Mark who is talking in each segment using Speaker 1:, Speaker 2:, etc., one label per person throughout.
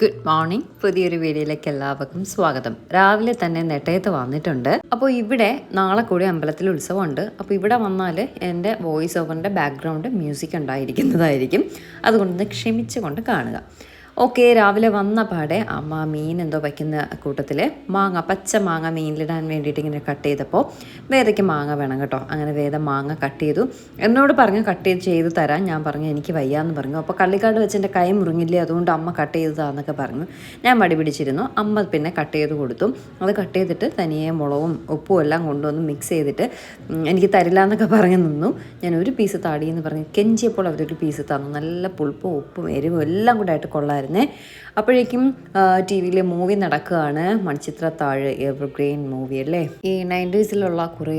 Speaker 1: Good morning പുതിയൊരു വീഡിയോയിലേക്ക് എല്ലാവർക്കും സ്വാഗതം. രാവിലെ തന്നെ നെട്ടയത്ത് വന്നിട്ടുണ്ട്. അപ്പോൾ ഇവിടെ നാളെ കൂടി അമ്പലത്തിൽ ഉത്സവമുണ്ട്. അപ്പോൾ ഇവിടെ വന്നാൽ എന്റെ വോയിസ് ഓവറിന്റെ ബാക്ക്ഗ്രൗണ്ട് മ്യൂസിക് ഉണ്ടായിരിക്കുന്നതായിരിക്കും. അതുകൊണ്ട് ക്ഷമിച്ചുകൊണ്ട് കാണുക. ഓക്കെ രാവിലെ വന്ന പാടെ അമ്മ മീൻ എന്തോ വയ്ക്കുന്ന കൂട്ടത്തിൽ മാങ്ങ പച്ച മാങ്ങ മീനിലിടാൻ വേണ്ടിയിട്ട് ഇങ്ങനെ കട്ട് ചെയ്തപ്പോൾ വേദയ്ക്ക് മാങ്ങ വേണം കേട്ടോ. അങ്ങനെ വേദ മാങ്ങ കട്ട് ചെയ്തു. എന്നോട് പറഞ്ഞു കട്ട് ചെയ്ത് ചെയ്ത് തരാൻ ഞാൻ പറഞ്ഞു എനിക്ക് വയ്യാന്ന് പറഞ്ഞു. അപ്പോൾ കള്ളിക്കാട് വെച്ച് എന്റെ കൈ മുറിഞ്ഞില്ലേ അതുകൊണ്ട് അമ്മ കട്ട് ചെയ്തതാന്നൊക്കെ പറഞ്ഞു. ഞാൻ മടി പിടിച്ചിരുന്നു. അമ്മ പിന്നെ കട്ട് ചെയ്ത് കൊടുത്തു. അത് കട്ട് ചെയ്തിട്ട് തനിയെ മുളകും ഉപ്പും എല്ലാം കൊണ്ടുവന്ന് മിക്സ് ചെയ്തിട്ട് എനിക്ക് തരില്ല എന്നൊക്കെ പറഞ്ഞു നിന്നു. ഞാൻ ഒരു പീസ് താടി എന്ന് പറഞ്ഞു. കെഞ്ചിയപ്പോൾ അവരൊരു പീസ് തന്നു. നല്ല പുളിപ്പും ഉപ്പും എരിവും എല്ലാം കൂടെ ആയിട്ട് കൊള്ളായിരുന്നേ. ね。അപ്പോഴേക്കും ടി വിയിൽ മൂവി നടക്കുകയാണ്. മണിച്ചിത്രത്താഴ് എവർഗ്രീൻ മൂവി അല്ലേ? ഈ നയന്റീസിലുള്ള കുറേ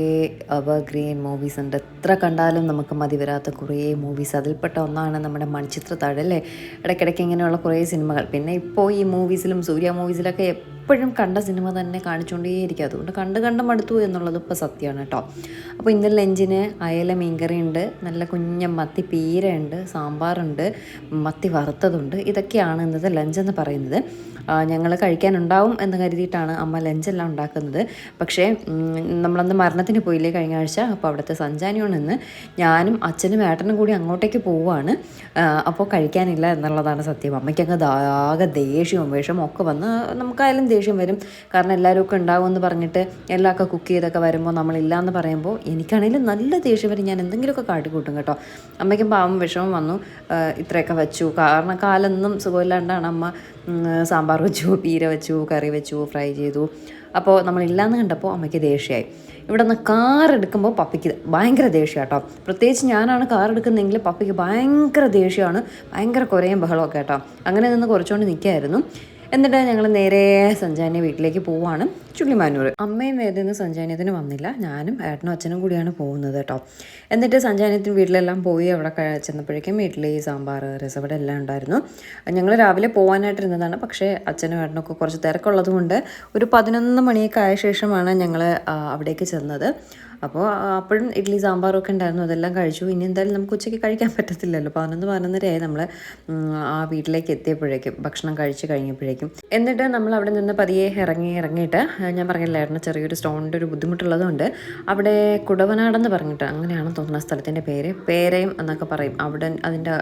Speaker 1: എവർഗ്രീൻ മൂവീസ് ഉണ്ട്. എത്ര കണ്ടാലും നമുക്ക് മതി വരാത്ത കുറേ മൂവീസ് അതിൽപ്പെട്ട ഒന്നാണ് നമ്മുടെ മണിച്ചിത്രത്താഴ് അല്ലേ? ഇടയ്ക്കിടയ്ക്ക് ഇങ്ങനെയുള്ള കുറേ സിനിമകൾ. പിന്നെ ഇപ്പോൾ ഈ മൂവീസിലും സൂര്യ മൂവീസിലൊക്കെ എപ്പോഴും കണ്ട സിനിമ തന്നെ കാണിച്ചുകൊണ്ടേയിരിക്കും. അതുകൊണ്ട് കണ്ട് കണ്ട് മടുത്തു എന്നുള്ളത് ഇപ്പോൾ സത്യമാണ് കേട്ടോ. അപ്പോൾ ഇന്നലെ ലഞ്ചിന് അയല മീൻകറി ഉണ്ട് നല്ല കുഞ്ഞ മത്തി പീരയുണ്ട് സാമ്പാറുണ്ട് മത്തി വറുത്തതുണ്ട്. ഇതൊക്കെയാണ് ഇന്നത്തെ ലഞ്ച് എന്ന് പറയുന്നത്. ഞങ്ങൾ കഴിക്കാനുണ്ടാവും എന്ന് കരുതിയിട്ടാണ് അമ്മ ലഞ്ചെല്ലാം ഉണ്ടാക്കുന്നത്. പക്ഷേ നമ്മളന്ന് മരണത്തിന് പോയില്ലേ കഴിഞ്ഞ ആഴ്ച അപ്പോൾ അവിടുത്തെ സഞ്ചാനിയോണെന്ന് ഞാനും അച്ഛനും ഏട്ടനും കൂടി അങ്ങോട്ടേക്ക് പോവുകയാണ്. അപ്പോൾ കഴിക്കാനില്ല എന്നുള്ളതാണ് സത്യം. അമ്മയ്ക്കങ്ങ് ആകെ ദേഷ്യവും വിഷമവും ഒക്കെ വന്ന് നമുക്കായാലും ദേഷ്യം വരും. കാരണം എല്ലാവരും ഒക്കെ ഉണ്ടാവും എന്ന് പറഞ്ഞിട്ട് എല്ലാമൊക്കെ കുക്ക് ചെയ്തൊക്കെ വരുമ്പോൾ നമ്മളില്ല എന്ന് പറയുമ്പോൾ എനിക്കാണെങ്കിലും നല്ല ദേഷ്യം വരും. ഞാൻ എന്തെങ്കിലുമൊക്കെ കാട്ടിക്കൂട്ടും കേട്ടോ. അമ്മയ്ക്കും പാവം വിഷമം വന്നു. ഇത്രയൊക്കെ വെച്ചു. കാരണം കാലൊന്നും സുഖമില്ലാണ്ടാണ് അമ്മ സാമ്പാർ വെച്ചു പീര വെച്ചു കറി വെച്ചു ഫ്രൈ ചെയ്തു. അപ്പോൾ നമ്മളില്ലാന്ന് കണ്ടപ്പോൾ അമ്മയ്ക്ക് ദേഷ്യമായി. ഇവിടെ നിന്ന് കാർ എടുക്കുമ്പോൾ പപ്പിക്ക് ഭയങ്കര ദേഷ്യം കേട്ടോ. പ്രത്യേകിച്ച് ഞാനാണ് കാർ എടുക്കുന്നതെങ്കിൽ പപ്പിക്ക് ഭയങ്കര ദേഷ്യമാണ്. ഭയങ്കര കുറേയും ബഹളമൊക്കെ കേട്ടോ. അങ്ങനെ നിന്ന് കുറച്ചുകൊണ്ട് നിൽക്കുകയായിരുന്നു. എന്നിട്ട് ഞങ്ങൾ നേരെ സഞ്ജാനി വീട്ടിലേക്ക് പോവാണ്. ചുള്ളിമാനൂർ അമ്മയും വേദന സഞ്ജാനിയത്തിന് വന്നില്ല. ഞാനും ഏട്ടനും അച്ഛനും കൂടിയാണ് പോകുന്നത് കേട്ടോ. എന്നിട്ട് സഞ്ജാനിയത്തിന് വീട്ടിലെല്ലാം പോയി അവിടെ ചെന്നപ്പോഴേക്കും വീട്ടിൽ ഈ സാമ്പാർ രസവട എല്ലാം ഉണ്ടായിരുന്നു. ഞങ്ങൾ രാവിലെ പോകാനായിട്ട് പോകാനായിട്ടിരുന്നതാണ് പക്ഷേ അച്ഛനും ഏട്ടനൊക്കെ കുറച്ച് തിരക്കുള്ളത് കൊണ്ട് ഒരു പതിനൊന്ന് മണിയൊക്കെ ആയ ശേഷമാണ് ഞങ്ങൾ അവിടേക്ക് ചെന്നത്. അപ്പോൾ അപ്പോഴും ഇഡ്ഡലി സാമ്പാറൊക്കെ ഉണ്ടായിരുന്നു. അതെല്ലാം കഴിച്ചു. ഇനി എന്തായാലും നമുക്ക് ഉച്ചയ്ക്ക് കഴിക്കാൻ പറ്റത്തില്ലല്ലോ. പതിനൊന്ന് പതിനൊന്നരയായി നമ്മൾ ആ വീട്ടിലേക്ക് എത്തിയപ്പോഴേക്കും ഭക്ഷണം കഴിച്ച് കഴിഞ്ഞപ്പോഴേക്കും. എന്നിട്ട് നമ്മൾ അവിടെ നിന്ന് പതിയെ ഇറങ്ങി ഇറങ്ങിയിട്ട് ഞാൻ പറഞ്ഞില്ലായിരുന്നു ചെറിയൊരു സ്റ്റോണിന്റെ ഒരു ബുദ്ധിമുട്ടുള്ളതുകൊണ്ട് അവിടെ കുടവനാടെന്ന് പറഞ്ഞിട്ട് അങ്ങനെയാണ് തോന്നുന്ന സ്ഥലത്തിന്റെ പേര്. പേരയും എന്നൊക്കെ പറയും. അവിടെ അതിന്റെ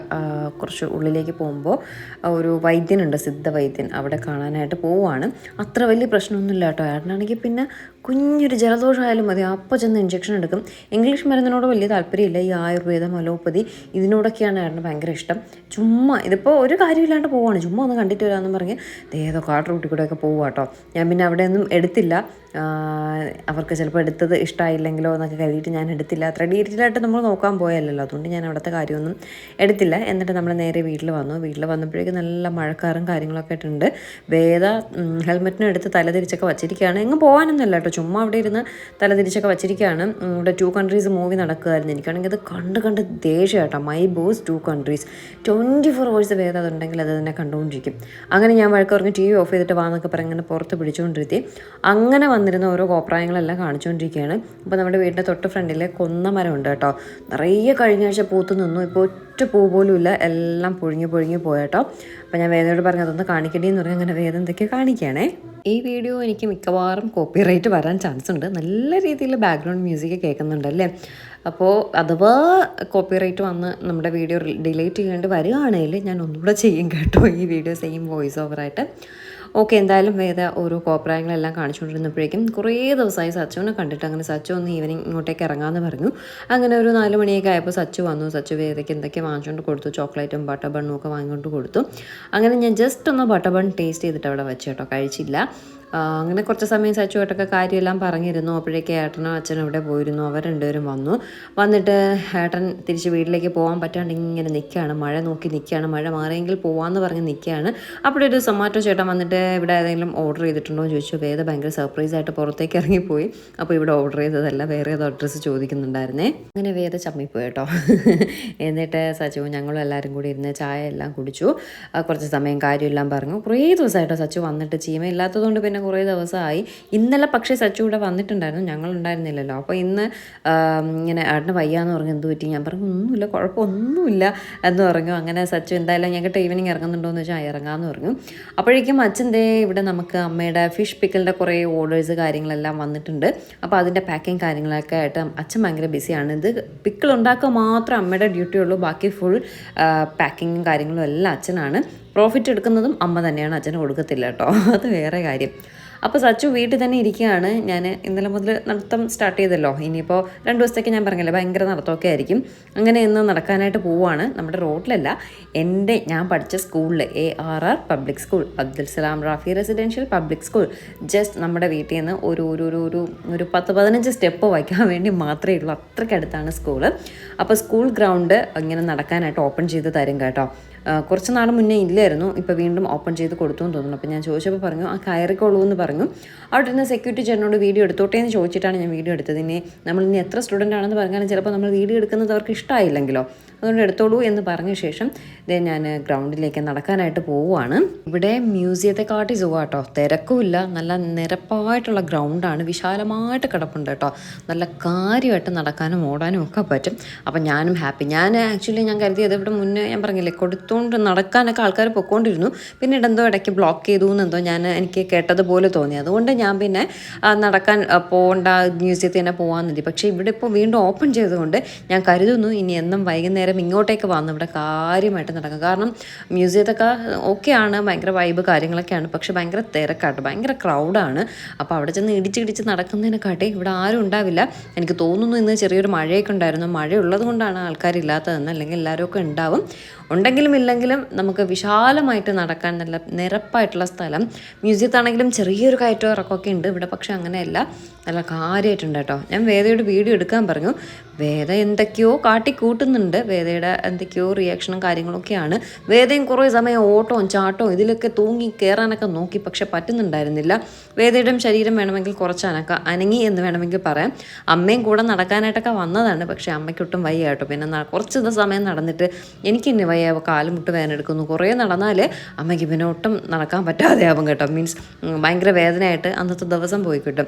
Speaker 1: കുറച്ച് ഉള്ളിലേക്ക് പോകുമ്പോൾ ഒരു വൈദ്യനുണ്ട് സിദ്ധ വൈദ്യൻ അവിടെ കാണാനായിട്ട് പോവുകയാണ്. അത്ര വലിയ പ്രശ്നമൊന്നുമില്ല കേട്ടോ. ഏട്ടനാണെങ്കിൽ പിന്നെ കുഞ്ഞൊരു ജലദോഷമായാലും മതി. അപ്പോൾ ചെന്ന് ഇഞ്ചക്ഷൻ എടുക്കും. ഇംഗ്ലീഷ് മരുന്നിനോട് വലിയ താല്പര്യമില്ല. ഈ ആയുർവേദം അലോപ്പതി ഇതിനോടൊക്കെയാണ് ഏട്ടന് ഭയങ്കര ഇഷ്ടം. ചുമ്മാ ഇതിപ്പോൾ ഒരു കാര്യമില്ലാണ്ട് പോവാണ്. ചുമ്മാ ഒന്ന് കണ്ടിട്ട് വരാമെന്ന് പറഞ്ഞ് ഏതോ കാട്ട് റൂട്ടിൽ കൂടെയൊക്കെ പോവുക കേട്ടോ ഞാൻ പിന്നെ അവിടെ ഒന്നും എടുത്തില്ല അവർക്ക് ചിലപ്പോൾ എടുത്തത് ഇഷ്ടമായില്ലെങ്കിലോ എന്നൊക്കെ കരുതിയിട്ട് ഞാൻ എടുത്തില്ല. അത്ര ഡീറ്റെയിലായിട്ട് നമ്മൾ നോക്കാൻ പോയല്ലോ അതുകൊണ്ട് ഞാൻ അവിടുത്തെ കാര്യമൊന്നും എടുത്തില്ല. എന്നിട്ട് നമ്മൾ നേരെ വീട്ടിൽ വന്നു. വീട്ടിൽ വന്നപ്പോഴേക്കും നല്ല മഴക്കാറും കാര്യങ്ങളൊക്കെ ആയിട്ടുണ്ട്. വേദ ഹെൽമെറ്റിനും എടുത്ത് തലതിരിച്ചൊക്കെ വച്ചിരിക്കുകയാണ്. എങ്ങും പോകാനൊന്നുമല്ല കേട്ടോ ചുമ്മാ അവിടെ ഇരുന്ന് തലതിരിച്ചൊക്കെ വച്ചിരിക്കുകയാണ്. ഇവിടെ ടു കൺട്രീസ് മൂവി നടക്കുമായിരുന്നു എനിക്കാണെങ്കിൽ അത് കണ്ട് കണ്ട് ദേഷ്യം കേട്ടോ my boss two countries twenty four hours വേറെ അതുണ്ടെങ്കിൽ അത് തന്നെ കണ്ടുകൊണ്ടിരിക്കും അങ്ങനെ ഞാൻ വഴക്ക് പറഞ്ഞ് ടി വി ഓഫ് ചെയ്തിട്ട് വാന്നൊക്കെ പറഞ്ഞ് ഇങ്ങനെ പുറത്ത് പിടിച്ചുകൊണ്ടിരുത്തി അങ്ങനെ വന്നിരുന്ന ഓരോ കോപ്രായങ്ങളെല്ലാം കാണിച്ചുകൊണ്ടിരിക്കുകയാണ് അപ്പോൾ നമ്മുടെ വീടിന്റെ തൊട്ട് ഫ്രണ്ടിൽ കൊന്ന മരം ഉണ്ട് കേട്ടോ. നിറയെ കഴിഞ്ഞ ആഴ്ച പൂത്ത് നിന്നു. ഇപ്പോൾ ഒറ്റ പൂ പോലും ഇല്ല. എല്ലാം പൊഴിഞ്ഞ് പൊഴിഞ്ഞ് പോയട്ടോ. അപ്പോൾ ഞാൻ വേദനയോട് പറഞ്ഞു അതൊന്ന് കാണിക്കണേ എന്ന് പറഞ്ഞാൽ അങ്ങനെ വേദന എന്തൊക്കെ കാണിക്കുകയാണേ. ഈ വീഡിയോ എനിക്ക് മിക്കവാറും കോപ്പിറൈറ്റ് വരാൻ ചാൻസ് ഉണ്ട്. നല്ല രീതിയിൽ ബാക്ക്ഗ്രൗണ്ട് മ്യൂസിക് കേൾക്കുന്നുണ്ടല്ലേ? അപ്പോൾ അഥവാ കോപ്പിറൈറ്റ് വന്ന് നമ്മുടെ വീഡിയോ ഡിലീറ്റ് ചെയ്യേണ്ടി വരികയാണെങ്കിൽ ഞാൻ ഒന്നുകൂടെ ചെയ്യും കേട്ടോ ഈ വീഡിയോ സെയിം വോയിസ് ഓവറായിട്ട് ഓക്കെ എന്തായാലും വേദ ഓരോ കോപ്രായങ്ങളെല്ലാം കാണിച്ചുകൊണ്ടിരുന്നപ്പോഴേക്കും കുറേ ദിവസമായി സച്ചുവിനെ കണ്ടിട്ട് അങ്ങനെ സച്ചു ഒന്ന് ഈവനിങ് ഇങ്ങോട്ടേക്ക് ഇറങ്ങാമെന്ന് പറഞ്ഞു. അങ്ങനെ ഒരു നാല് മണിയൊക്കെ ആയപ്പോൾ സച്ചു വന്നു. സച്ചു വേദയ്ക്ക് എന്തൊക്കെ വാങ്ങിച്ചുകൊണ്ട് കൊടുത്തു. ചോക്ലേറ്റും ബട്ടർ ബണ്ണും ഒക്കെ വാങ്ങിക്കൊണ്ട് കൊടുത്തു. അങ്ങനെ ഞാൻ ജസ്റ്റ് ഒന്ന് ബട്ടർ ബൺ ടേസ്റ്റ് ചെയ്തിട്ട് അവിടെ വെച്ചു കേട്ടോ. കഴിച്ചില്ല. അങ്ങനെ കുറച്ച് സമയം സച്ചുവായിട്ടൊക്കെ കാര്യമെല്ലാം പറഞ്ഞിരുന്നു. അപ്പോഴേക്ക് ഏട്ടനും അച്ഛനും ഇവിടെ പോയിരുന്നു. അവർ രണ്ടുപേരും വന്നു. വന്നിട്ട് ഏട്ടൻ തിരിച്ച് വീട്ടിലേക്ക് പോകാൻ പറ്റാണ്ട് ഇങ്ങനെ നിൽക്കുകയാണ് മഴ നോക്കി നിൽക്കുകയാണ് മഴ മാറിയെങ്കിൽ പോവാന്ന് പറഞ്ഞ് നിൽക്കുകയാണ് അപ്പോൾ ഒരു സൊമാറ്റോ ചേട്ടൻ വന്നിട്ട് ഇവിടെ ഏതെങ്കിലും ഓർഡർ ചെയ്തിട്ടുണ്ടോ എന്ന് ചോദിച്ചു. വേദ ഭയങ്കര സർപ്രൈസ് ആയിട്ട് പുറത്തേക്ക് ഇറങ്ങിപ്പോയി. അപ്പോൾ ഇവിടെ ഓർഡർ ചെയ്തതല്ല. വേറെ ഏതോ അഡ്രസ്സ് ചോദിക്കുന്നുണ്ടായിരുന്നേ. അങ്ങനെ വേദ ചമ്മിപ്പോയി കേട്ടോ. എന്നിട്ട് സച്ചു ഞങ്ങളും എല്ലാവരും കൂടി ഇരുന്ന് ചായ എല്ലാം കുടിച്ചു. കുറച്ച് സമയം കാര്യമെല്ലാം പറഞ്ഞു. കുറേ ദിവസമായിട്ടോ സച്ചു വന്നിട്ട്. ചീമ ഇല്ലാത്തതുകൊണ്ട് പിന്നെ തന്നെ കുറേ ദിവസമായി. ഇന്നലെ പക്ഷേ സച്ചു ഇവിടെ വന്നിട്ടുണ്ടായിരുന്നു. ഞങ്ങൾ ഉണ്ടായിരുന്നില്ലല്ലോ അപ്പോൾ ഇന്ന് ഇങ്ങനെ ആടിന് വയ്യാന്ന് പറഞ്ഞു. എന്ത് പറ്റി? ഞാൻ പറഞ്ഞു ഒന്നുമില്ല കുഴപ്പമൊന്നുമില്ല എന്ന് പറഞ്ഞു. അങ്ങനെ സച്ചു എന്തായാലും ഞങ്ങൾക്ക് ഈവനിങ് ഇറങ്ങുന്നുണ്ടോയെന്ന് വെച്ചാൽ ഇറങ്ങാമെന്ന് പറഞ്ഞു. അപ്പോഴേക്കും അച്ഛന്റെ ഇവിടെ നമുക്ക് അമ്മയുടെ ഫിഷ് പിക്കലിന്റെ കുറേ ഓർഡേഴ്സ് കാര്യങ്ങളെല്ലാം വന്നിട്ടുണ്ട്. അപ്പോൾ അതിന്റെ പാക്കിങ് കാര്യങ്ങളൊക്കെ ആയിട്ട് അച്ഛൻ ഭയങ്കര ബിസിയാണ് ഇത് പിക്കിൾ ഉണ്ടാക്കുക മാത്രം അമ്മയുടെ ഡ്യൂട്ടി ഉള്ളൂ. ബാക്കി ഫുൾ പാക്കിങ്ങും കാര്യങ്ങളും എല്ലാം അച്ഛനാണ്. പ്രോഫിറ്റ് എടുക്കുന്നതും അമ്മ തന്നെയാണ് അച്ഛന് കൊടുക്കത്തില്ല കേട്ടോ. അത് വേറെ കാര്യം. അപ്പോൾ സച്ചു വീട്ടിൽ തന്നെ ഇരിക്കുകയാണ്. ഞാൻ ഇന്നലെ മുതൽ നടത്തം സ്റ്റാർട്ട് ചെയ്തല്ലോ. ഇനിയിപ്പോൾ രണ്ട് ദിവസത്തേക്ക് ഞാൻ പറഞ്ഞില്ല ഭയങ്കര നടത്തമൊക്കെ ആയിരിക്കും. അങ്ങനെ ഇന്ന് നടക്കാനായിട്ട് പോവുകയാണ്. നമ്മുടെ റോഡിലല്ല എന്റെ ഞാൻ പഠിച്ച സ്കൂളിൽ A R R public school Abdul Salam Rafi residential public school just നമ്മുടെ വീട്ടിൽ നിന്ന് ഒരു ഒരു ഒരു ഒരു ഒരു പത്ത് പതിനഞ്ച് സ്റ്റെപ്പ് വയ്ക്കാൻ വേണ്ടി മാത്രമേ ഉള്ളൂ. അത്രയ്ക്കടുത്താണ് സ്കൂൾ. അപ്പോൾ സ്കൂൾ ഗ്രൗണ്ട് ഇങ്ങനെ നടക്കാനായിട്ട് ഓപ്പൺ ചെയ്ത് തരും കേട്ടോ. കുറച്ച് നാൾ മുന്നേ ഇല്ലായിരുന്നു. ഇപ്പോൾ വീണ്ടും ഓപ്പൺ ചെയ്ത് കൊടുത്തു എന്ന് തോന്നുന്നു. അപ്പോൾ ഞാൻ ചോദിച്ചപ്പോൾ പറഞ്ഞു ആ കയറിക്കോളൂ എന്ന് പറഞ്ഞു. അവിടെ നിന്ന് സെക്യൂരിറ്റി ചേട്ടനോട് വീഡിയോ എടുത്തോട്ടെ എന്ന് ചോദിച്ചിട്ടാണ് ഞാൻ വീഡിയോ എടുത്തത്. ഇനി നമ്മൾ ഇനി എത്ര സ്റ്റുഡന്റ് ആണെന്ന് പറഞ്ഞാലും ചിലപ്പോൾ നമ്മൾ വീഡിയോ എടുക്കുന്നത് അവർക്ക് ഇഷ്ടമായില്ലെങ്കിലോ അതുകൊണ്ട് എടുത്തോളൂ എന്ന് പറഞ്ഞ ശേഷം ദേ ഞാൻ ഗ്രൗണ്ടിലേക്ക് നടക്കാനായിട്ട് പോവുകയാണ് ഇവിടെ മ്യൂസിയത്തെക്കാട്ടി സുഖം കേട്ടോ തിരക്കുമില്ല. നല്ല നിരപ്പായിട്ടുള്ള ഗ്രൗണ്ടാണ് വിശാലമായിട്ട് കിടപ്പുണ്ട് കേട്ടോ. നല്ല കാര്യമായിട്ട് നടക്കാനും ഓടാനും ഒക്കെ പറ്റും. അപ്പം ഞാനും ഹാപ്പി ഞാൻ ആക്ച്വലി ഞാൻ കരുതിയത് ഇവിടെ മുന്നേ ഞാൻ പറഞ്ഞില്ലേ കൊടുത്തുകൊണ്ട് നടക്കാനൊക്കെ ആൾക്കാർ പൊക്കോണ്ടിരുന്നു. പിന്നീട് എന്തോ ഇടയ്ക്ക് ബ്ലോക്ക് ചെയ്തു എന്നെന്തോ ഞാൻ എനിക്ക് കേട്ടതുപോലെ തോന്നി. അതുകൊണ്ട് ഞാൻ പിന്നെ നടക്കാൻ പോകേണ്ട മ്യൂസിയത്തിൽ തന്നെ പോകാൻ പക്ഷേ ഇവിടെ ഇപ്പോൾ വീണ്ടും ഓപ്പൺ ചെയ്തുകൊണ്ട് ഞാൻ കരുതുന്നു ഇനി എന്നും വൈകുന്നേരം ഇങ്ങോട്ടേക്ക് വന്ന് ഇവിടെ കാര്യമായിട്ട് നടക്കും. കാരണം മ്യൂസിയത്തൊക്കെ ഓക്കെയാണ് ഭയങ്കര വൈബ് കാര്യങ്ങളൊക്കെയാണ്. പക്ഷേ ഭയങ്കര തിരക്കാട്ട് ഭയങ്കര ക്രൗഡാണ് അപ്പോൾ അവിടെ ചെന്ന് ഇടിച്ചിടിച്ച് നടക്കുന്നതിനെക്കാട്ടി ഇവിടെ ആരും ഉണ്ടാവില്ല. എനിക്ക് തോന്നുന്നു ഇന്ന് ചെറിയൊരു മഴയൊക്കെ ഉണ്ടായിരുന്നു. മഴ ഉള്ളത് കൊണ്ടാണ് ആൾക്കാരില്ലാത്തതെന്ന് അല്ലെങ്കിൽ എല്ലാവരും ഒക്കെ ഉണ്ടാവും. ഉണ്ടെങ്കിലും ഇല്ലെങ്കിലും നമുക്ക് വിശാലമായിട്ട് നടക്കാൻ നല്ല നിരപ്പായിട്ടുള്ള സ്ഥലം. മ്യൂസിയത്താണെങ്കിലും ചെറിയൊരു കയറ്റവും ഇറക്കമൊക്കെ ഉണ്ട്. ഇവിടെ പക്ഷേ അങ്ങനെയല്ല. നല്ല കാര്യമായിട്ടുണ്ട് കേട്ടോ. ഞാൻ വേദയുടെ വീഡിയോ എടുക്കാൻ പറഞ്ഞു. വേദ എന്തൊക്കെയോ കാട്ടിക്കൂട്ടുന്നുണ്ട്. വേദയുടെ എന്തൊക്കെയോ റിയാക്ഷനും കാര്യങ്ങളൊക്കെയാണ്. വേദയും കുറേ സമയം ഓട്ടവും ചാട്ടവും ഇതിലൊക്കെ തൂങ്ങി കയറാനൊക്കെ നോക്കി. പക്ഷെ പറ്റുന്നുണ്ടായിരുന്നില്ല. വേദയുടെ ശരീരം വേണമെങ്കിൽ കുറച്ച് അനക്ക അനങ്ങി എന്ന് വേണമെങ്കിൽ പറയാം. അമ്മയും കൂടെ നടക്കാനായിട്ടൊക്കെ വന്നതാണ്. പക്ഷേ അമ്മയ്ക്കൊട്ടും വയ്യ കേട്ടോ പിന്നെ കുറച്ച് സമയം നടന്നിട്ട് എനിക്ക് ഇനി വയ്യ കാലും മുട്ട് വേദന എടുക്കുന്നു കുറേ നടന്നാൽ അമ്മയ്ക്ക് പിന്നെ ഒട്ടും നടക്കാൻ പറ്റാതെ ആവും കേട്ടോ. മീൻസ് ഭയങ്കര വേദനയായിട്ട് അന്നത്തെ ദിവസം പോയി കിട്ടും.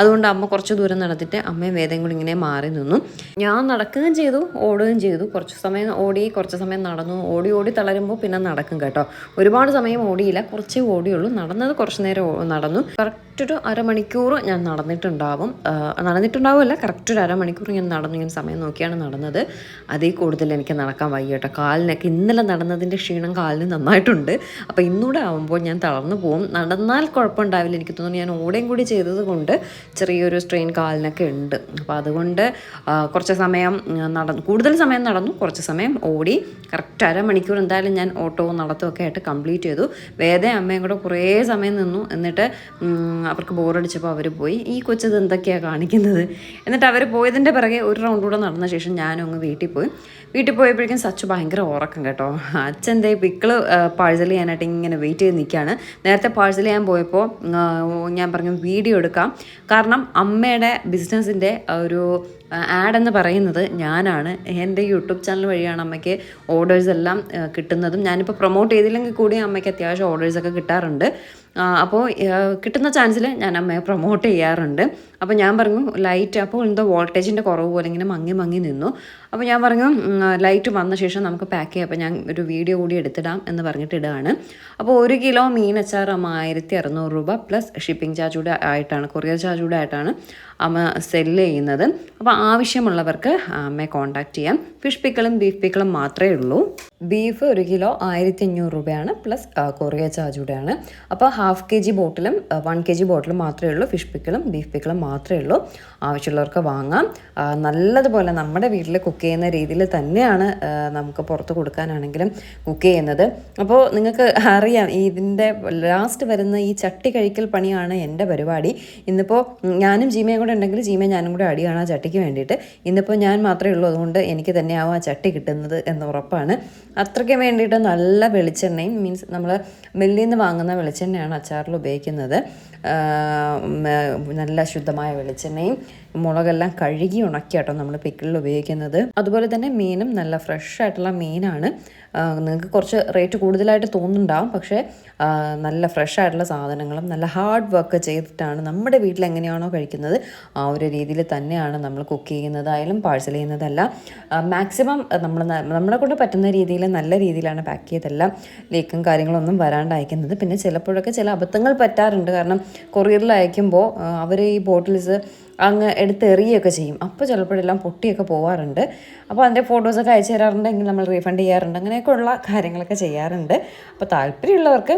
Speaker 1: അതുകൊണ്ട് അമ്മ കുറച്ച് ദൂരം നടത്തിയിട്ട് അമ്മയും വേദനയും കൂടി ഇങ്ങനെ മാറി നിന്നു. ഞാൻ നടക്കുകയും ചെയ്തു ഓടുകയും ചെയ്തു. കുറച്ച് സമയം ഓടി കുറച്ച് സമയം നടന്നു. ഓടി ഓടി തളരുമ്പോൾ പിന്നെ നടക്കും കേട്ടോ. ഒരുപാട് സമയം ഓടിയില്ല. കുറച്ചേ ഓടിയുള്ളൂ. നടന്നത് കുറച്ച് നേരം നടന്നു. കറക്റ്റ് ഒരു അരമണിക്കൂർ ഞാൻ നടന്നിട്ടുണ്ടാവും. നടന്നിട്ടുണ്ടാവുമല്ല. കറക്റ്റ് ഒരു അരമണിക്കൂർ ഞാൻ നടന്നു ഞാൻ സമയം നോക്കിയാണ് നടന്നത്. അതിൽ കൂടുതൽ എനിക്ക് നടക്കാൻ വയ്യ കേട്ടോ. കാലിനൊക്കെ ഇന്നലെ നടന്നതിന്റെ ക്ഷീണം കാലിന് നന്നായിട്ടുണ്ട്. അപ്പോൾ ഇന്നൂടെ ആവുമ്പോൾ ഞാൻ തളർന്നു പോകും. നടന്നാൽ കുഴപ്പമുണ്ടാവില്ല. എനിക്ക് തോന്നുന്നു ഞാൻ ഓടേം കൂടി ചെയ്തത് കൊണ്ട് ചെറിയൊരു സ്ട്രെയിൻ കാലിനൊക്കെ ഉണ്ട്. അപ്പോൾ അതുകൊണ്ട് കുറച്ച് സമയം നട നടന്നു കൂടുതൽ സമയം നടന്നു. കുറച്ച് സമയം ഓടി. കറക്റ്റ് അരമണിക്കൂർ എന്തായാലും ഞാൻ ഓട്ടോ നടത്തുമൊക്കെ ആയിട്ട് കംപ്ലീറ്റ് ചെയ്തു. വേദ അമ്മയും കൂടെ കുറേ സമയം നിന്നു. എന്നിട്ട് അവർക്ക് ബോറടിച്ചപ്പോൾ അവർ പോയി. ഈ കൊച്ചത് എന്തൊക്കെയാണ് കാണിക്കുന്നത്? എന്നിട്ട് അവർ പോയതിന്റെ പിറകെ ഒരു റൗണ്ട് കൂടെ നടന്ന ശേഷം ഞാനും അങ്ങ് വീട്ടിൽ പോയി. വീട്ടിൽ പോയപ്പോഴേക്കും സച്ചു ഭയങ്കര ഉറക്കം കേട്ടോ. അച്ഛൻ ദേ പിക്കിൾ പാഴ്സൽ ചെയ്യാനായിട്ട് ഇങ്ങനെ വെയിറ്റ് ചെയ്ത് നിൽക്കുകയാണ്. നേരത്തെ പാഴ്സൽ ചെയ്യാൻ പോയപ്പോൾ ഞാൻ പറഞ്ഞു വീഡിയോ എടുക്കാം. കാരണം അമ്മയുടെ ബിസിനസ്സിന്റെ ഒരു ആഡ് എന്ന് പറയുന്നത് ഞാനാണ്. എന്റെ യൂട്യൂബ് ചാനൽ വഴിയാണ് അമ്മയ്ക്ക് ഓർഡേഴ്സ് എല്ലാം കിട്ടുന്നതും. ഞാനിപ്പോൾ പ്രൊമോട്ട് ചെയ്തില്ലെങ്കിൽ കൂടി അമ്മയ്ക്ക് അത്യാവശ്യം ഓർഡേഴ്സൊക്കെ കിട്ടാറുണ്ട്. അപ്പോൾ കിട്ടുന്ന ചാൻസിൽ ഞാൻ അമ്മയെ പ്രൊമോട്ട് ചെയ്യാറുണ്ട്. അപ്പോൾ ഞാൻ പറഞ്ഞു ലൈറ്റ് അപ്പോൾ എന്തോ വോൾട്ടേജിന്റെ കുറവ് പോലെ ഇങ്ങനെ മങ്ങി മങ്ങി നിന്നു. അപ്പോൾ ഞാൻ പറഞ്ഞു ലൈറ്റ് വന്ന ശേഷം നമുക്ക് പാക്ക് ചെയ്യാം. അപ്പോൾ ഞാൻ ഒരു വീഡിയോ കൂടി എടുത്തിടാം എന്ന് പറഞ്ഞിട്ട് ഇടുകയാണ് അപ്പോൾ ഒരു കിലോ മീൻ അച്ചാർ അമ്മ ആയിരത്തി അറുന്നൂറ് രൂപ പ്ലസ് ഷിപ്പിംഗ് ചാർജ് കൂടെ ആയിട്ടാണ് കൊറിയർ ചാർജ് കൂടെ ആയിട്ടാണ് അമ്മ സെല്ല് ചെയ്യുന്നത്. അപ്പോൾ ആവശ്യമുള്ളവർക്ക് അമ്മയെ കോൺടാക്ട് ചെയ്യാം. ഫിഷ് പിക്കിളും ബീഫ് പിക്കിളും മാത്രമേ ഉള്ളൂ. ബീഫ് ഒരു കിലോ ആയിരത്തി അഞ്ഞൂറ് രൂപയാണ് പ്ലസ് കൊറിയ ചാർജ് കൂടെയാണ്. അപ്പോൾ ഹാഫ് കെ ജി ബോട്ടിലും വൺ കെ ജി ബോട്ടിലും മാത്രമേ ഉള്ളൂ ഫിഷ് പിക്കിളും ബീഫ് പിക്കിളും മാത്രമേ ഉള്ളൂ. ആവശ്യമുള്ളവർക്ക് വാങ്ങാം. നല്ലതുപോലെ നമ്മുടെ വീട്ടിൽ കുക്ക് ചെയ്യുന്ന രീതിയിൽ തന്നെയാണ് നമുക്ക് പുറത്ത് കൊടുക്കാനാണെങ്കിലും കുക്ക് ചെയ്യുന്നത്. അപ്പോൾ നിങ്ങൾക്ക് അറിയാം ഇതിന്റെ ലാസ്റ്റ് വരുന്ന ഈ ചട്ടി കഴിക്കൽ പണിയാണ് എന്റെ പരിപാടി. ഇന്നിപ്പോൾ ഞാനും ജീമയും കൂടെ ഉണ്ടെങ്കിൽ ജീമയും ഞാനും കൂടെ അടിയാണ് ആ ചട്ടിക്ക് വേണ്ടിയിട്ട്. ഇന്നിപ്പോൾ ഞാൻ മാത്രമേ ഉള്ളൂ അതുകൊണ്ട് എനിക്ക് തന്നെയാവും ആ ചട്ടി കിട്ടുന്നത് എന്ന് ഉറപ്പാണ്. അത്രയ്ക്ക് വേണ്ടിയിട്ട് നല്ല വെളിച്ചെണ്ണയും മീൻസ് നമ്മൾ മില്ലിൽ നിന്ന് വാങ്ങുന്ന വെളിച്ചെണ്ണയാണ് അച്ചാറിൽ ഉപയോഗിക്കുന്നത്. നല്ല ശുദ്ധമായ വെളിച്ചെണ്ണയും മുളകെല്ലാം കഴുകി ഉണക്കി കേട്ടോ നമ്മൾ പിക്കിളിൽ ഉപയോഗിക്കുന്നത്. അതുപോലെ തന്നെ മീനും നല്ല ഫ്രഷ് ആയിട്ടുള്ള മീനാണ്. നിങ്ങൾക്ക് കുറച്ച് റേറ്റ് കൂടുതലായിട്ട് തോന്നുന്നുണ്ടാവും. പക്ഷേ നല്ല ഫ്രഷ് ആയിട്ടുള്ള സാധനങ്ങളും നല്ല ഹാർഡ് വർക്ക് ചെയ്തിട്ടാണ് നമ്മുടെ വീട്ടിൽ എങ്ങനെയാണോ കഴിക്കുന്നത് ആ ഒരു രീതിയിൽ തന്നെയാണ് നമ്മൾ കുക്ക് ചെയ്യുന്നതായാലും പാഴ്സൽ ചെയ്യുന്നതല്ല. മാക്സിമം നമ്മൾ നമ്മളെ കൊണ്ട് പറ്റുന്ന രീതിയിൽ നല്ല രീതിയിലാണ് പാക്ക് ചെയ്തെല്ലാം ലീക്കും കാര്യങ്ങളൊന്നും വരാണ്ട് അയക്കുന്നത് പിന്നെ ചിലപ്പോഴൊക്കെ ചില അബദ്ധങ്ങൾ പറ്റാറുണ്ട്. കാരണം കൊറിയറിൽ അയക്കുമ്പോൾ അവർ ഈ ബോട്ടിൽസ് അങ്ങ് എടുത്തെറിയുകയൊക്കെ ചെയ്യും. അപ്പോൾ ചിലപ്പോഴെല്ലാം പൊട്ടിയൊക്കെ പോവാറുണ്ട്. അപ്പോൾ അതിന്റെ ഫോട്ടോസൊക്കെ അയച്ചു തരാറുണ്ടെങ്കിൽ നമ്മൾ റീഫണ്ട് ചെയ്യാറുണ്ട്. അങ്ങനെയൊക്കെയുള്ള കാര്യങ്ങളൊക്കെ ചെയ്യാറുണ്ട്. അപ്പോൾ താല്പര്യമുള്ളവർക്ക്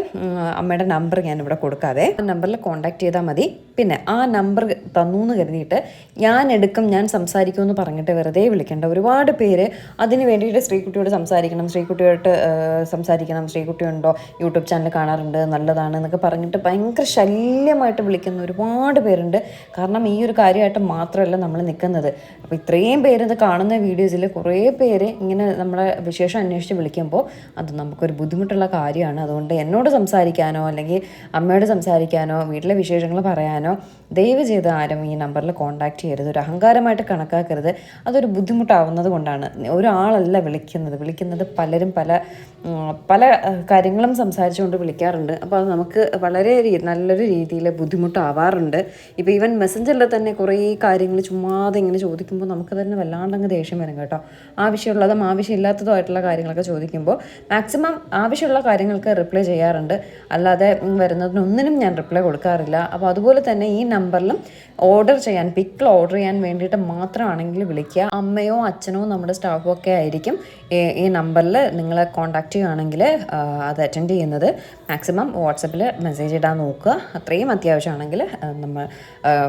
Speaker 1: അമ്മയുടെ നമ്പർ ഞാനിവിടെ കൊടുക്കാതെ ആ നമ്പറിൽ കോൺടാക്ട് ചെയ്താൽ മതി. പിന്നെ ആ നമ്പർ തന്നു എന്ന് കരുതിയിട്ട് ഞാൻ എടുക്കും ഞാൻ സംസാരിക്കും എന്ന് പറഞ്ഞിട്ട് വെറുതെ വിളിക്കേണ്ട. ഒരുപാട് പേര് അതിന് വേണ്ടിയിട്ട് സ്ത്രീക്കുട്ടിയോട് സംസാരിക്കണം. സ്ത്രീക്കുട്ടിയോട്ട് സംസാരിക്കണം. സ്ത്രീക്കുട്ടിയുണ്ടോ യൂട്യൂബ് ചാനൽ കാണാറുണ്ട്. നല്ലതാണ് എന്നൊക്കെ പറഞ്ഞിട്ട് ഭയങ്കര ശല്യമായിട്ട് വിളിക്കുന്ന ഒരുപാട് പേരുണ്ട്. കാരണം ഈ ഒരു കാര്യമായിട്ട് മാത്രമല്ല നമ്മൾ നിൽക്കുന്നത്. അപ്പോൾ ഇത്രയും പേര് ഇത് കാണുന്ന വീഡിയോസിൽ കുറേ പേര് ഇങ്ങനെ നമ്മളെ വിശേഷം അന്വേഷിച്ച് വിളിക്കുമ്പോൾ അത് നമുക്കൊരു ബുദ്ധിമുട്ടുള്ള കാര്യമാണ്. അതുകൊണ്ട് എന്നോട് സംസാരിക്കാനോ അല്ലെങ്കിൽ അമ്മയോട് സംസാരിക്കാനോ വീട്ടിലെ വിശേഷങ്ങൾ പറയാനോ ദയവ് ചെയ്ത് ആരും ഈ നമ്പറിൽ കോൺടാക്ട് ചെയ്യരുത്. ഒരു അഹങ്കാരമായിട്ട് കണക്കാക്കരുത്. അതൊരു ബുദ്ധിമുട്ടാവുന്നത് കൊണ്ടാണ്. ഒരാളല്ല വിളിക്കുന്നത്. വിളിക്കുന്നത് പലരും പല പല കാര്യങ്ങളും സംസാരിച്ചുകൊണ്ട് വിളിക്കാറുണ്ട്. അപ്പോൾ അത് നമുക്ക് വളരെ നല്ലൊരു രീതിയിൽ ബുദ്ധിമുട്ടാവാറുണ്ട്. ഇപ്പോൾ ഈവൻ മെസ്സഞ്ചറിൽ തന്നെ കുറേ കാര്യങ്ങൾ ചുമ്മാതെ ഇങ്ങനെ ചോദിക്കുമ്പോൾ നമുക്ക് തന്നെ വല്ലാണ്ടങ്ങ് ദേഷ്യം വരും കേട്ടോ. ആവശ്യമുള്ളതും ആവശ്യമില്ലാത്തതുമായിട്ടുള്ള കാര്യങ്ങളൊക്കെ ചോദിക്കുമ്പോൾ മാക്സിമം ആവശ്യമുള്ള കാര്യങ്ങൾക്ക് റിപ്ലൈ ചെയ്യാറുണ്ട്. അല്ലാതെ വരുന്നതിനൊന്നിനും ഞാൻ റിപ്ലൈ കൊടുക്കാറില്ല. അപ്പോൾ അതുപോലെ തന്നെ ഈ നമ്പറിലും ഓർഡർ ചെയ്യാൻ പിക്കിൾ ഓർഡർ ചെയ്യാൻ വേണ്ടിയിട്ട് മാത്രമാണെങ്കിൽ വിളിക്കുക. അമ്മയോ അച്ഛനോ നമ്മുടെ സ്റ്റാഫോ ഒക്കെ ആയിരിക്കും. ഈ- നമ്പറിൽ നിങ്ങളെ കോൺടാക്റ്റ് ചെയ്യുകയാണെങ്കിൽ അത് അറ്റൻഡ് ചെയ്യുന്നത്. മാക്സിമം വാട്സപ്പിൽ മെസ്സേജ് ഇടാൻ നോക്കുക. അത്രയും അത്യാവശ്യമാണെങ്കിൽ നമ്മൾ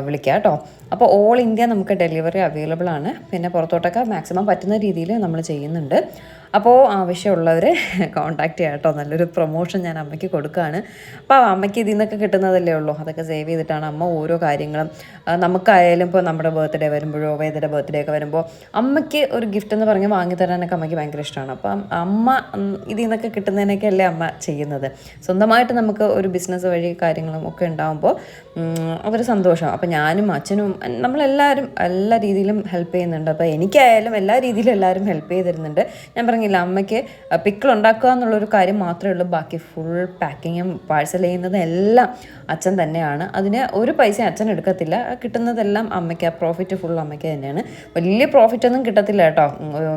Speaker 1: വിളിക്കുക കേട്ടോ. അപ്പോൾ ഓൾ ഇന്ത്യ നമുക്ക് ഡെലിവറി അവൈലബിൾ ആണ്. പിന്നെ പുറത്തോട്ടൊക്കെ മാക്സിമം പറ്റുന്ന രീതിയിൽ നമ്മൾ ചെയ്യുന്നുണ്ട്. അപ്പോൾ ആവശ്യമുള്ളവർ കോൺടാക്റ്റ് ചെയ്യാം കേട്ടോ. നല്ലൊരു പ്രൊമോഷൻ ഞാൻ അമ്മയ്ക്ക് കൊടുക്കുകയാണ്. അപ്പോൾ അമ്മയ്ക്ക് ഇതിൽ നിന്നൊക്കെ കിട്ടുന്നതല്ലേ ഉള്ളൂ. അതൊക്കെ സേവ് ചെയ്തിട്ടാണ് അമ്മ ഓരോ കാര്യങ്ങളും നമുക്കായാലും ഇപ്പോൾ നമ്മുടെ ബർത്ത്ഡേ വരുമ്പോഴോ വേദയുടെ ബർത്ത്ഡേ ഒക്കെ വരുമ്പോൾ അമ്മയ്ക്ക് ഒരു ഗിഫ്റ്റ് എന്ന് പറഞ്ഞ് വാങ്ങി തരാനൊക്കെ അമ്മയ്ക്ക് ഭയങ്കര ഇഷ്ടമാണ്. അപ്പം അമ്മ ഇതിൽ നിന്നൊക്കെ കിട്ടുന്നതിനൊക്കെ അല്ലേ അമ്മ ചെയ്യുന്നത്. സ്വന്തമായിട്ട് നമുക്ക് ഒരു ബിസിനസ് വഴി കാര്യങ്ങളും ഒക്കെ ഉണ്ടാകുമ്പോൾ അതൊരു സന്തോഷം. അപ്പം ഞാനും അച്ഛനും നമ്മളെല്ലാവരും എല്ലാ രീതിയിലും ഹെൽപ്പ് ചെയ്യുന്നുണ്ട്. അപ്പോൾ എനിക്കായാലും എല്ലാ രീതിയിലും എല്ലാവരും ഹെൽപ്പ് ചെയ്ത് തരുന്നുണ്ട്. ഞാൻ പറഞ്ഞില്ല അമ്മയ്ക്ക് പിക്കിൾ ഉണ്ടാക്കുക എന്നുള്ളൊരു കാര്യം മാത്രമേ ഉള്ളൂ. ബാക്കി ഫുൾ പാക്കിങ്ങും പാഴ്സൽ ചെയ്യുന്നതും എല്ലാം അച്ഛൻ തന്നെയാണ്. അതിന് ഒരു പൈസ അച്ഛൻ എടുക്കത്തില്ല. കിട്ടുന്നതെല്ലാം അമ്മയ്ക്ക് പ്രോഫിറ്റ് ഫുൾ അമ്മയ്ക്ക് തന്നെയാണ്. വലിയ പ്രോഫിറ്റ് ഒന്നും കിട്ടത്തില്ല കേട്ടോ.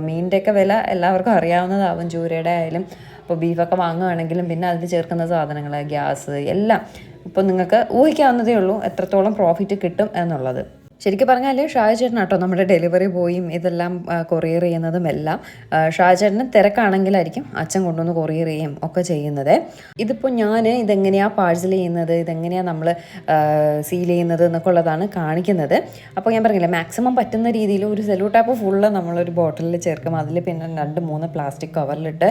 Speaker 1: മീനിന്റെയൊക്കെ വില എല്ലാവർക്കും അറിയാവുന്നതാവും ചൂരയുടെ ആയാലും. ഇപ്പോൾ ബീഫൊക്കെ വാങ്ങുകയാണെങ്കിലും പിന്നെ അതിൽ ചേർക്കുന്ന സാധനങ്ങൾ ഗ്യാസ് എല്ലാം. ഇപ്പോൾ നിങ്ങൾക്ക് ഊഹിക്കാവുന്നതേ ഉള്ളൂ എത്രത്തോളം പ്രോഫിറ്റ് കിട്ടും എന്നുള്ളത്. ശരിക്കും പറഞ്ഞാൽ ഷാജേട്ടൻ കേട്ടോ നമ്മുടെ ഡെലിവറി ബോയും ഇതെല്ലാം കൊറിയർ ചെയ്യുന്നതും എല്ലാം. ഷാജേട്ടന് തിരക്കാണെങ്കിലായിരിക്കും അച്ഛൻ കൊണ്ടുവന്ന് കൊറിയർ ചെയ്യും ഒക്കെ ചെയ്യുന്നത്. ഇതിപ്പോൾ ഞാൻ ഇതെങ്ങനെയാണ് പാഴ്സൽ ചെയ്യുന്നത് ഇതെങ്ങനെയാണ് നമ്മൾ സീൽ ചെയ്യുന്നത് എന്നൊക്കെ ഉള്ളതാണ് കാണിക്കുന്നത്. അപ്പോൾ ഞാൻ പറഞ്ഞില്ല മാക്സിമം പറ്റുന്ന രീതിയിൽ ഒരു സെലൂ ടാപ്പ് ഫുള്ള് നമ്മളൊരു ബോട്ടിലിൽ ചേർക്കും. അതിൽ പിന്നെ രണ്ട് മൂന്ന് പ്ലാസ്റ്റിക് കവറിലിട്ട്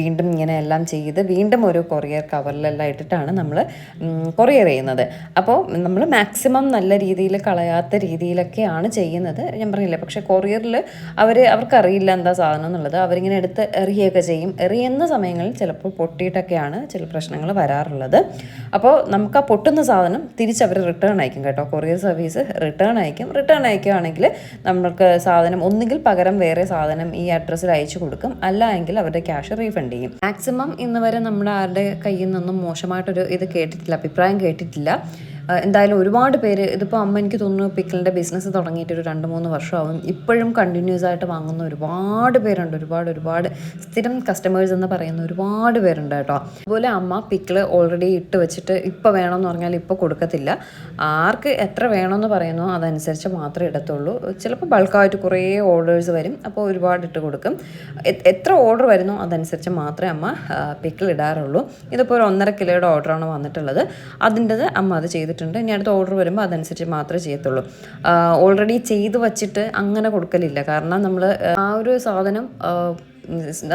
Speaker 1: വീണ്ടും ഇങ്ങനെ എല്ലാം ചെയ്ത് വീണ്ടും ഒരു കൊറിയർ കവറിലെല്ലാം ഇട്ടിട്ടാണ് നമ്മൾ കൊറിയർ ചെയ്യുന്നത്. അപ്പോൾ നമ്മൾ മാക്സിമം നല്ല രീതിയിൽ കളയാത്ത രീതിയിലൊക്കെയാണ് ചെയ്യുന്നത്. ഞാൻ പറഞ്ഞില്ലേ പക്ഷേ കൊറിയറിൽ അവർ അവർക്കറിയില്ല എന്താ സാധനം എന്നുള്ളത്. അവരിങ്ങനെ എടുത്ത് എറിയുകയൊക്കെ ചെയ്യും. എറിയുന്ന സമയങ്ങളിൽ ചിലപ്പോൾ പൊട്ടിയിട്ടൊക്കെയാണ് ചില പ്രശ്നങ്ങൾ വരാറുള്ളത്. അപ്പോൾ നമുക്ക് ആ പൊട്ടുന്ന സാധനം തിരിച്ചവർ റിട്ടേൺ അയക്കും കേട്ടോ. കൊറിയർ സർവീസ് റിട്ടേൺ അയക്കും. റിട്ടേൺ അയക്കുകയാണെങ്കിൽ നമ്മൾക്ക് സാധനം ഒന്നുകിൽ പകരം വേറെ സാധനം ഈ അഡ്രസ്സിൽ അയച്ചു കൊടുക്കും. അല്ല എങ്കിൽ അവരുടെ ക്യാഷ് റീഫണ്ട് ചെയ്യും. മാക്സിമം ഇന്ന് വരെ നമ്മുടെ ആരുടെ കയ്യിൽ നിന്നും മോശമായിട്ടൊരു ഇത് കേട്ടിട്ടില്ല അഭിപ്രായം കേട്ടിട്ടില്ല. എന്തായാലും ഒരുപാട് പേര് ഇതിപ്പോൾ അമ്മ എനിക്ക് തോന്നുന്നു പിക്കിളിന്റെ ബിസിനസ് തുടങ്ങിയിട്ട് ഒരു രണ്ട് മൂന്ന് വർഷമാവും. ഇപ്പോഴും കണ്ടിന്യൂസ് ആയിട്ട് വാങ്ങുന്ന ഒരുപാട് പേരുണ്ട്. ഒരുപാട് ഒരുപാട് സ്ഥിരം കസ്റ്റമേഴ്സ് എന്ന് പറയുന്ന ഒരുപാട് പേരുണ്ട് കേട്ടോ. അതുപോലെ അമ്മ പിക്കിൾ ഓൾറെഡി ഇട്ട് വെച്ചിട്ട് ഇപ്പോൾ വേണമെന്ന് പറഞ്ഞാൽ ഇപ്പോൾ കൊടുക്കത്തില്ല. ആർക്ക് എത്ര വേണമെന്ന് പറയുന്നോ അതനുസരിച്ച് മാത്രമേ ഇടത്തുള്ളൂ. ചിലപ്പോൾ ബൾക്കായിട്ട് കുറേ ഓർഡേഴ്സ് വരും. അപ്പോൾ ഒരുപാട് ഇട്ട് കൊടുക്കും. എത്ര ഓർഡർ വരുന്നോ അതനുസരിച്ച് മാത്രമേ അമ്മ പിക്കിൾ ഇടാറുള്ളൂ. ഇതിപ്പോൾ ഒരു ഒന്നര കിലോയുടെ ഓർഡറാണ് വന്നിട്ടുള്ളത്. അതിന്റെത് അമ്മ അത് ചെയ്തിട്ടുണ്ട് ഇനി അടുത്ത ഓർഡർ വരുമ്പോൾ അതനുസരിച്ച് മാത്രമേ ചെയ്യത്തുള്ളൂ. ഓൾറെഡി ചെയ്ത് വച്ചിട്ട് അങ്ങനെ കൊടുക്കലില്ല. കാരണം നമ്മൾ ആ ഒരു സാധനം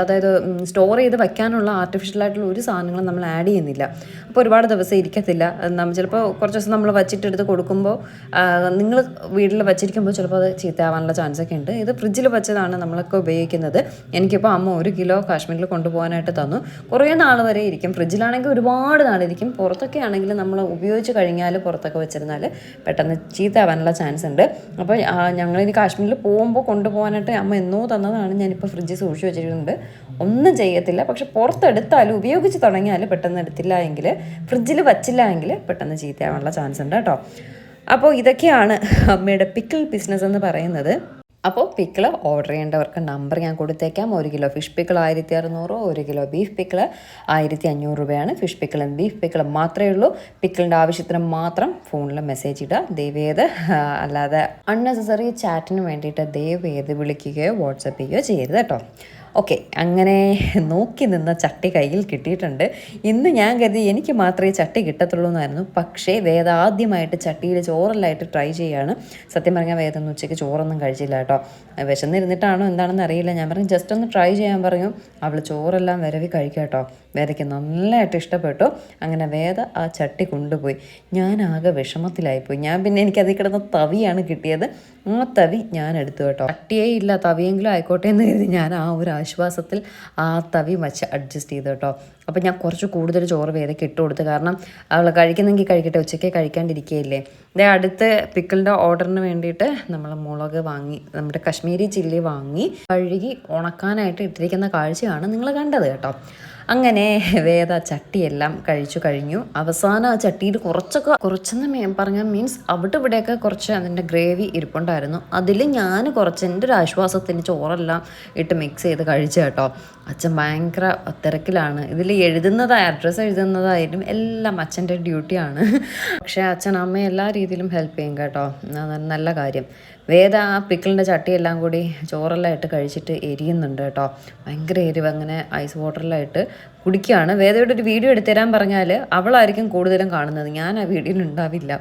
Speaker 1: അതായത് സ്റ്റോർ ചെയ്ത് വയ്ക്കാനുള്ള ആർട്ടിഫിഷ്യൽ ആയിട്ടുള്ള ഒരു സാധനങ്ങളും നമ്മൾ ആഡ് ചെയ്യുന്നില്ല. അപ്പോൾ ഒരുപാട് ദിവസം ഇരിക്കത്തില്ല. നമ്മൾ ചിലപ്പോൾ കുറച്ച് ദിവസം നമ്മൾ വച്ചിട്ടെടുത്ത് കൊടുക്കുമ്പോൾ നിങ്ങൾ വീട്ടിൽ വച്ചിരിക്കുമ്പോൾ ചിലപ്പോൾ അത് ചീത്തയാവാനുള്ള ചാൻസ് ഒക്കെ ഉണ്ട്. ഇത് ഫ്രിഡ്ജിൽ വെച്ചതാണ് നമ്മളൊക്കെ ഉപയോഗിക്കുന്നത്. എനിക്കിപ്പോൾ അമ്മ ഒരു കിലോ കാശ്മീരിൽ കൊണ്ടുപോകാനായിട്ട് തന്നു. കുറേ നാൾ വരെ ഇരിക്കും. ഫ്രിഡ്ജിലാണെങ്കിൽ ഒരുപാട് നാളിരിക്കും പുറത്തൊക്കെ ആണെങ്കിൽ നമ്മൾ ഉപയോഗിച്ച് കഴിഞ്ഞാൽ പുറത്തൊക്കെ വെച്ചിരുന്നാൽ പെട്ടെന്ന് ചീത്തയാവാനുള്ള ചാൻസ് ഉണ്ട്. അപ്പോൾ ഞങ്ങളിനി കാശ്മീരിൽ പോകുമ്പോൾ കൊണ്ടുപോകാനായിട്ട് അമ്മ എന്നോ തന്നതാണ് ഞാനിപ്പോൾ ഫ്രിഡ്ജ് സൂക്ഷിച്ച് വെച്ചിട്ടുണ്ട് ഒന്നും ചെയ്യത്തില്ല. പക്ഷെ പുറത്തെടുത്താലും ഉപയോഗിച്ച് തുടങ്ങിയാൽ പെട്ടെന്ന് എടുത്തില്ല എങ്കിൽ ഫ്രിഡ്ജിൽ വച്ചില്ല എങ്കിൽ പെട്ടെന്ന് ചീത്തയാവാനുള്ള ചാൻസ് ഉണ്ട് കേട്ടോ. അപ്പോൾ ഇതൊക്കെയാണ് അമ്മയുടെ പിക്കിൾ ബിസിനസ് എന്ന് പറയുന്നത്. അപ്പോൾ പിക്കിൾ ഓർഡർ ചെയ്യേണ്ടവർക്ക് നമ്പർ ഞാൻ കൊടുത്തേക്കാം. ഒരു കിലോ ഫിഷ് പിക്കിൾ ആയിരത്തി അറുന്നൂറ് ഒരു കിലോ ബീഫ് പിക്കിൾ ആയിരത്തി അഞ്ഞൂറ് രൂപയാണ് ഫിഷ് പിക്കിളും ബീഫ് പിക്കിളും മാത്രമേ ഉള്ളൂ. പിക്കിളിന്റെ ആവശ്യത്തിന് മാത്രം ഫോണിൽ മെസ്സേജ് ഇടുക. ദയവേത് അല്ലാതെ അൺനെസസറി ചാറ്റിന് വേണ്ടിയിട്ട് ദയവേത് വിളിക്കുകയോ വാട്സപ്പ് ചെയ്യുകയോ ചെയ്യരുത് കേട്ടോ. ഓക്കെ അങ്ങനെ നോക്കി നിന്ന ചട്ടി കയ്യിൽ കിട്ടിയിട്ടുണ്ട്. ഇന്ന് ഞാൻ കരുതി എനിക്ക് മാത്രമേ ചട്ടി കിട്ടത്തുള്ളൂ എന്നായിരുന്നു പക്ഷേ വേദ ആദ്യമായിട്ട് ചട്ടിയിൽ ചോറെല്ലായിട്ട് ട്രൈ ചെയ്യാണ്. സത്യം പറഞ്ഞാൽ വേദ ഒന്ന് ഉച്ചയ്ക്ക് ചോറൊന്നും കഴിച്ചില്ല കേട്ടോ. വിശന്നിരുന്നിട്ടാണോ എന്താണെന്ന് അറിയില്ല. ഞാൻ പറഞ്ഞു ജസ്റ്റ് ഒന്ന് ട്രൈ ചെയ്യാൻ പറഞ്ഞു അവൾ ചോറെല്ലാം വരവി കഴിക്കാം കേട്ടോ. വേദയ്ക്ക് നല്ലതായിട്ട് ഇഷ്ടപ്പെട്ടു. അങ്ങനെ വേദ ആ ചട്ടി കൊണ്ടുപോയി. ഞാൻ ആകെ വിഷമത്തിലായിപ്പോയി. ഞാൻ പിന്നെ എനിക്ക് അതിൽ കിടന്ന തവിയാണ് കിട്ടിയത്. ആ തവി ഞാൻ എടുത്തു കേട്ടോ. ചട്ടിയേ ഇല്ല തവിയെങ്കിലും ആയിക്കോട്ടെ എന്ന് കരുതി ഞാൻ ആ ഒരു ആശ്വാസത്തിൽ ആ തവി വച്ച് അഡ്ജസ്റ്റ് ചെയ്തു കേട്ടോ. അപ്പം ഞാൻ കുറച്ച് കൂടുതൽ ചോറ് വേദയ്ക്ക് ഇട്ട് കൊടുത്തു. കാരണം അവൾ കഴിക്കുന്നെങ്കിൽ കഴിക്കട്ടെ ഉച്ചയ്ക്ക് കഴിക്കാണ്ടിരിക്കുകയില്ലേ. ഇതേ അടുത്ത് പിക്കിളിന്റെ ഓർഡറിന് വേണ്ടിയിട്ട് നമ്മൾ മുളക് വാങ്ങി നമ്മുടെ കശ്മീരി ചില്ലി വാങ്ങി കഴുകി ഉണക്കാനായിട്ട് ഇട്ടിരിക്കുന്ന കാഴ്ചയാണ് നിങ്ങൾ കണ്ടത് കേട്ടോ. അങ്ങനെ വേദ ചട്ടിയെല്ലാം കഴിച്ചു കഴിഞ്ഞു. അവസാനം ആ ചട്ടിയിൽ കുറച്ചൊക്കെ കുറച്ചെന്ന് മേ പറഞ്ഞാൽ മീൻസ് അവിടെ ഇവിടെയൊക്കെ കുറച്ച് അതിന്റെ ഗ്രേവി ഇരിപ്പുണ്ടായിരുന്നു. അതിൽ ഞാൻ കുറച്ച് എന്റെ ഒരു ആശ്വാസത്തിന് ചോറെല്ലാം ഇട്ട് മിക്സ് ചെയ്ത് കഴിച്ചു കേട്ടോ. അച്ഛൻ ഭയങ്കര തിരക്കിലാണ്. ഇതിൽ എഴുതുന്നതായ അഡ്രസ്സ് എഴുതുന്നതായാലും എല്ലാം അച്ഛന്റെ ഡ്യൂട്ടിയാണ് പക്ഷേ അച്ഛൻ അമ്മ എല്ലാ രീതിയിലും ഹെൽപ്പ് ചെയ്യും കേട്ടോ. നല്ല കാര്യം. വേദ ആ പിക്കിളിന്റെ ചട്ടിയെല്ലാം കൂടി ചോറെല്ലാം ഇട്ട് കഴിച്ചിട്ട് എരിയുന്നുണ്ട് കേട്ടോ. ഭയങ്കര എരിവ് അങ്ങനെ ഐസ് വാട്ടറെല്ലാം ഇട്ട് കുടിക്കുകയാണ്. വേദയുടെ ഒരു വീഡിയോ എടുത്തു തരാൻ പറഞ്ഞാൽ അവളായിരിക്കും കൂടുതലും കാണുന്നത്. ഞാൻ ആ വീഡിയോയിൽ ഉണ്ടാവില്ല.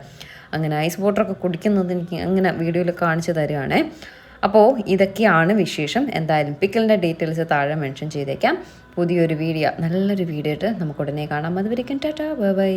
Speaker 1: അങ്ങനെ ഐസ് വാട്ടറൊക്കെ കുടിക്കുന്നത് എനിക്ക് അങ്ങനെ വീഡിയോയിൽ കാണിച്ചു തരികയാണേ അപ്പോൾ ഇതൊക്കെയാണ് വിശേഷം. എന്തായാലും പിക്കിളിന്റെ ഡീറ്റെയിൽസ് താഴെ മെൻഷൻ ചെയ്തേക്കാം. പുതിയൊരു വീഡിയോ നല്ലൊരു വീഡിയോ ആയിട്ട് നമുക്ക് ഉടനെ കാണാം. അതുവരെയും ടാറ്റാ. ബൈ.